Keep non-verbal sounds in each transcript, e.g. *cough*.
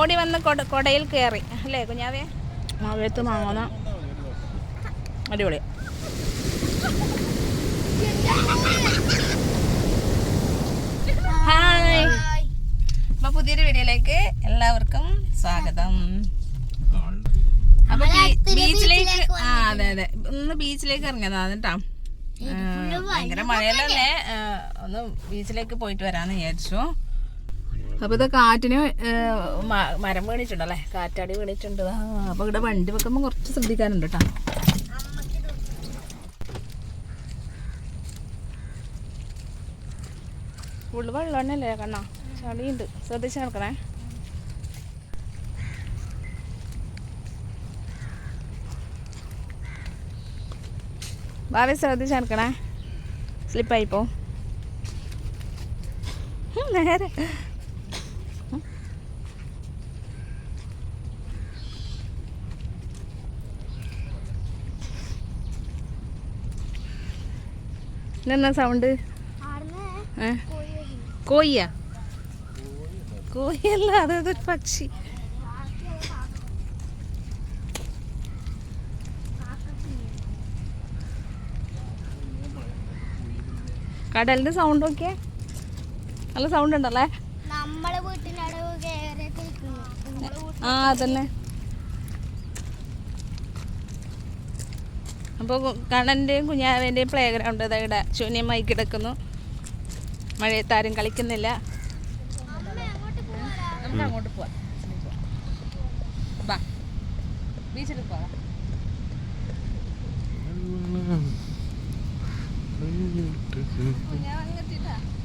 ഓടി വന്ന് കൊട കൊടയിൽ കയറി അല്ലേ കുഞ്ഞാവേ? മാവേത്ത് മാങ്ങന അടിപൊളി. ഹായ്. അപ്പൊ പുതിയൊരു വീഡിയോയിലേക്ക് എല്ലാവർക്കും സ്വാഗതം. അപ്പൊ ബീച്ചിലേക്ക് ആ അതെ അതെ. ഒന്ന് ബീച്ചിലേക്ക് ഇറങ്ങിയതാണ് കേട്ടോ. ഭയങ്കര മഴയല്ലേ? ആ, ഒന്ന് ബീച്ചിലേക്ക് പോയിട്ട് വരാന്ന് വിചാരിച്ചു. അപ്പൊ ഇത് കാറ്റിന് മരം വീണിട്ടുണ്ടല്ലേ? കാറ്റാടി വീണിട്ടുണ്ട്. ആ, അപ്പൊ ഇവിടെ വണ്ടി വെക്കുമ്പോ കുറച്ച് ശ്രദ്ധിക്കാനുണ്ട് കേട്ടോ. വെള്ളം തന്നെയല്ലേ കണ്ണാ? ചളിയുണ്ട്. ശ്രദ്ധിച്ച് നടക്കണേ. ഭാവി ശ്രദ്ധിച്ച് നടക്കണേ. സ്ലിപ്പായിപ്പോ നേരെ. ഇതെന്നാ സൗണ്ട് കോയിയാ കോയിയല്ല അതൊരു പക്ഷി. കടലിന്റെ സൗണ്ട് നോക്കിയേ നല്ല സൗണ്ട് ഉണ്ടല്ലേ? ആ അതന്നെ. അപ്പോൾ കണ്ണന്റെയും കുഞ്ഞാവേന്റെയും പ്ലേ ഗ്രൗണ്ട് ഇവിടെ. ശൂന്യമായി കിടക്കുന്നു. മഴയത്താരും കളിക്കുന്നില്ല. നമുക്ക് അങ്ങോട്ട് പോവാം. ബാ. ബീച്ചിൽ പോവാം.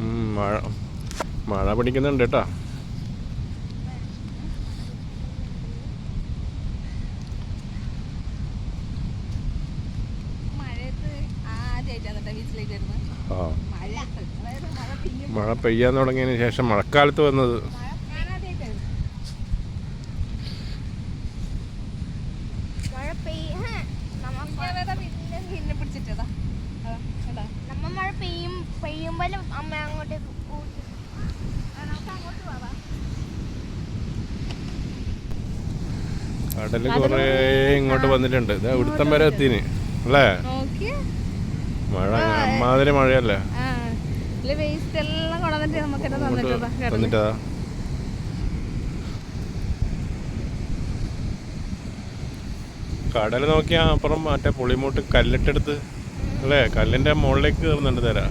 ഉം, മഴ മഴ പിടിക്കുന്നുണ്ട് കേട്ടോ മഴയത്ത് ആദ്യമായിട്ടാണ് കേട്ടോ ബീച്ചിലേക്ക് വരുന്നത് ആ മഴയത്ത് അതായത് മഴ പെയ്യാൻ തുടങ്ങിയതിന് ശേഷം മഴക്കാലത്ത് വന്നത്? കടൽ കൊറേ ഇങ്ങോട്ട് വന്നിട്ടുണ്ട്. ഇതാ ഇവിടുത്തം വരെ എത്തിന്. അല്ലേ? മഴ അമ്മാതിരി മഴയല്ലേ? വേസ്റ്റ് എല്ലാം കൊണ്ടുവന്നിട്ട് നമുക്ക് എന്നെ ഇങ്ങോട്ട് തന്നിട്ടതാ കടൽ നോക്കിയാ അപ്പുറം മറ്റേ പുളിമൂട്ട് കല്ലിട്ടെടുത്ത് അല്ലേ? കല്ലിന്റെ മുകളിലേക്ക് കയറുന്നുണ്ട് തരാ.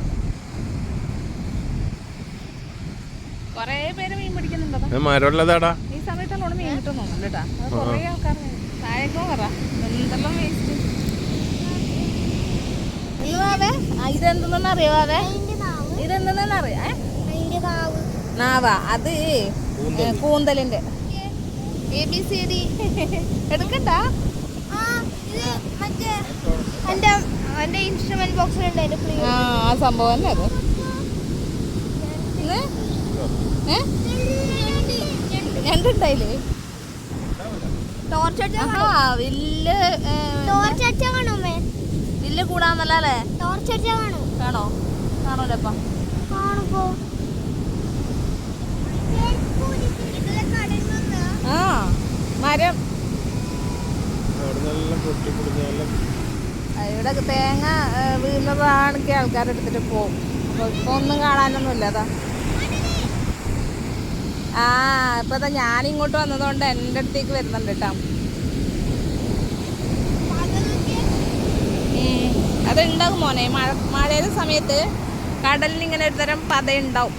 കുറേ പേര് മീൻ പിടിക്കുന്നുണ്ടോ? ഇത് മരമുള്ളതാടാ. ഈ സമയത്തുള്ള മീൻ കിട്ടും തോന്നുന്നുണ്ട് കേട്ടാ. അത് കുറേ ആൾക്കാർ താഴേക്കോ പറ എന്തെല്ലാം വേസ്റ്റ് ഇതെന്തെന്ന് അറിയോ അതെ നാവ്. ഇതെന്തെന്ന് അറിയാ? അതിന്റെ നാവ്. നാവ. അത് കൂന്തലിന്റെ. A B C D. എടുക്കണ്ട എന്റെ എന്റെ ഇൻസ്ട്രുമെന്റ് ബോക്സിലുണ്ട് ആ ആ സംഭവം തന്നെ അത്. ഞണ്ടുണ്ടായില്ലേ ടോർച്ച് അടിച്ചാ ആഹാ വില്ല് ഏ, ടോർച്ച് അടിച്ചാ കാണുമേ വില്ല് കൂടാന്നല്ല കാണും കാണോ കാണൂലപ്പ കാണുമ്പോ. ആ മരം. ഇവിടെ തേങ്ങ വീഴുന്നതാണെങ്കിൽ ആൾക്കാരെടുത്തിട്ട് പോകും അപ്പൊ ഇപ്പൊ ഒന്നും കാണാനൊന്നുമില്ല അതാ. ആ ഇപ്പൊ ഞാനിങ്ങോട്ട് ഞാൻ ഇങ്ങോട്ട് വന്നതുകൊണ്ട് എന്റെ അടുത്തേക്ക് വരുന്നുണ്ട് കേട്ടോ. അതുണ്ടാവും മോനെ. മഴ മഴയുടെ സമയത്ത് കടലിന് ഇങ്ങനെ ഒരു തരം പതയുണ്ടാവും.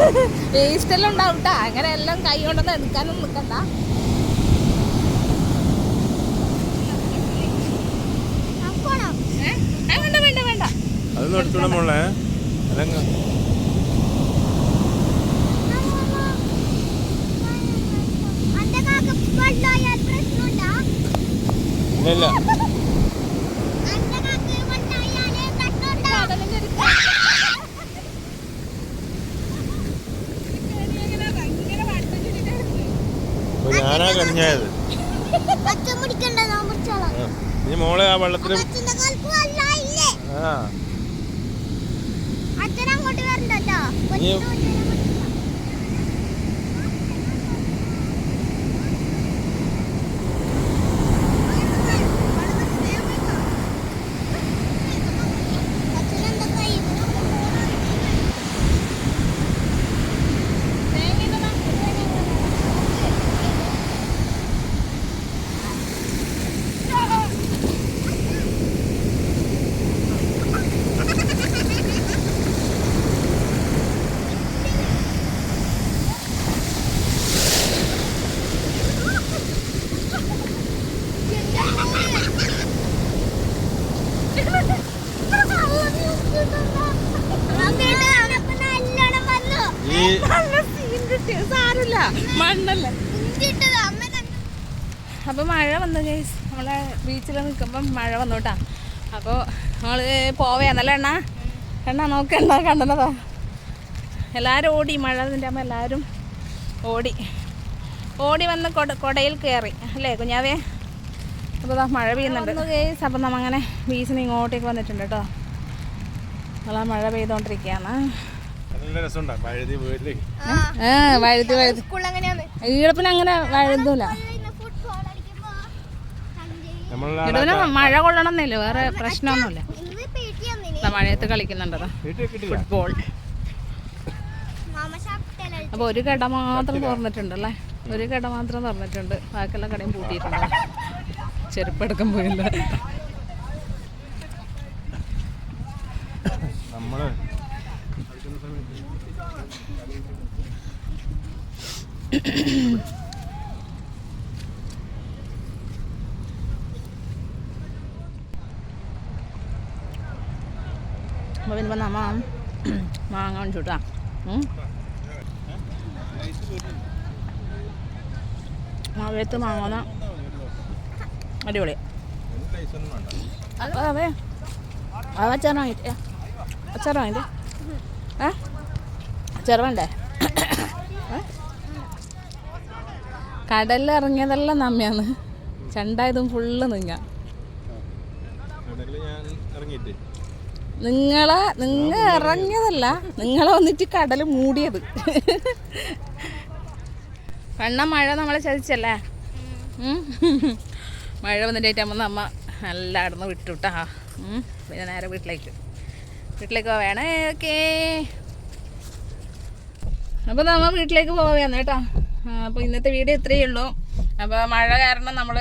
*laughs* വേസ്റ്റ് എല്ലാം ഉണ്ടാവും കേട്ടാ അങ്ങനെ എല്ലാം കൈ കൊണ്ടൊന്നും എടുക്കാനൊന്നും നിൽക്കണ്ട? വേണ്ട വേണ്ട വേണ്ട. അതൊന്നും എടുത്തോളാം മോളെ? അതങ്ങ്? ഇല്ല ഞാനാ കനിഞ്ഞായത് അച്ഛൻ പിടിക്കണ്ട ഞാൻ പിടിച്ചോളാം. ആ. നീ മോളെ ആ വെള്ളമില്ലേ ആ. നീ മണ്ണല്ലേ? അപ്പോൾ മഴ വന്നു ഗൈസ് നമ്മളെ ബീച്ചിൽ നിൽക്കുമ്പം മഴ വന്നു കേട്ടാ അപ്പോൾ നമ്മൾ പോവേന്നല്ലേ എണ്ണ എണ്ണ നോക്കണ്ട കണ്ടതാ. എല്ലാവരും ഓടി. മഴ നിന്റെ അമ്മ എല്ലാരും ഓടി. ഓടി വന്ന് കൊട കൊടയിൽ കയറി അല്ലേ കുഞ്ഞാവേ? അപ്പോൾ ഇതാ മഴ പെയ്യുന്നുണ്ട്. ഗൈസ് അപ്പം നമ്മങ്ങനെ ബീച്ചിന് ഇങ്ങോട്ടേക്ക് വന്നിട്ടുണ്ട് കേട്ടോ നമ്മളാ മഴ പെയ്തുകൊണ്ടിരിക്കുകയാണ് വഴുതി അങ്ങനെ വഴുതൂല. മഴ കൊള്ളണമെന്നില്ല വേറെ പ്രശ്നമൊന്നുമില്ല. മഴയത്ത് കളിക്കുന്നുണ്ടതാ. വീട്ടിൽ ഫുട്ബോൾ അപ്പോൾ ഒരു കട മാത്രം തുറന്നിട്ടുണ്ടല്ലേ? ഒരു കട മാത്രം തുറന്നിട്ടുണ്ട്. ബാക്കിയുള്ള കടയും പൂട്ടിയിട്ടുണ്ട്. *laughs* ചെരുപ്പെടുക്കാൻ പോയില്ല പിന്നെ നമ്മ മാങ്ങ മേടിച്ചുട്ടാ മഴയത്ത് മാങ്ങുന്ന അടിപൊളി അ- അതെ അത് വാങ്ങിട്ടേ വാങ്ങിയിട്ട് വാങ്ങിട്ടേ ഏ അച്ചാറ് വേണ്ടേ ഏ? കടലിൽ ഇറങ്ങിയതെല്ലാം നമ്മയാണ്. ചണ്ടായതും ഫുള്ള് നിങ്ങ. നിങ്ങളെ നിങ്ങ ഇറങ്ങിയതല്ല. നിങ്ങളെ വന്നിട്ട് കടൽ മൂടിയത്. കണ്ണ മഴ നമ്മളെ ചതിച്ചല്ലേ? മഴ വന്നിട്ട് വന്നിട്ടാകുമ്പോൾ നമ്മ നല്ല അടന്ന് വിട്ടുട്ടാ പിന്നെ നേരെ വീട്ടിലേക്ക്. വീട്ടിലേക്ക് പോവേണേ ഓക്കേ. അപ്പോൾ നമ്മൾ വീട്ടിലേക്ക് പോവുകയാണ് കേട്ടോ. അപ്പോൾ ഇന്നത്തെ വീഡിയോ ഇത്രയേ ഉള്ളൂ. അപ്പോൾ മഴ കാരണം നമ്മൾ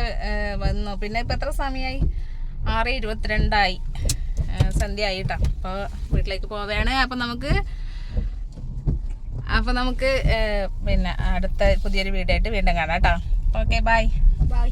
വന്നു. പിന്നെ ഇപ്പോൾ എത്ര സമയമായി ആറ് ഇരുപത്തിരണ്ടായി. സന്ധ്യ ആയിട്ടാ. അപ്പോൾ വീട്ടിലേക്ക് പോവുകയാണ്. അപ്പോൾ നമുക്ക് അപ്പോൾ നമുക്ക് പിന്നെ അടുത്ത പുതിയൊരു വീഡിയോ ആയിട്ട് വീണ്ടും കാണാം കേട്ടോ. Okay bye. ബൈ.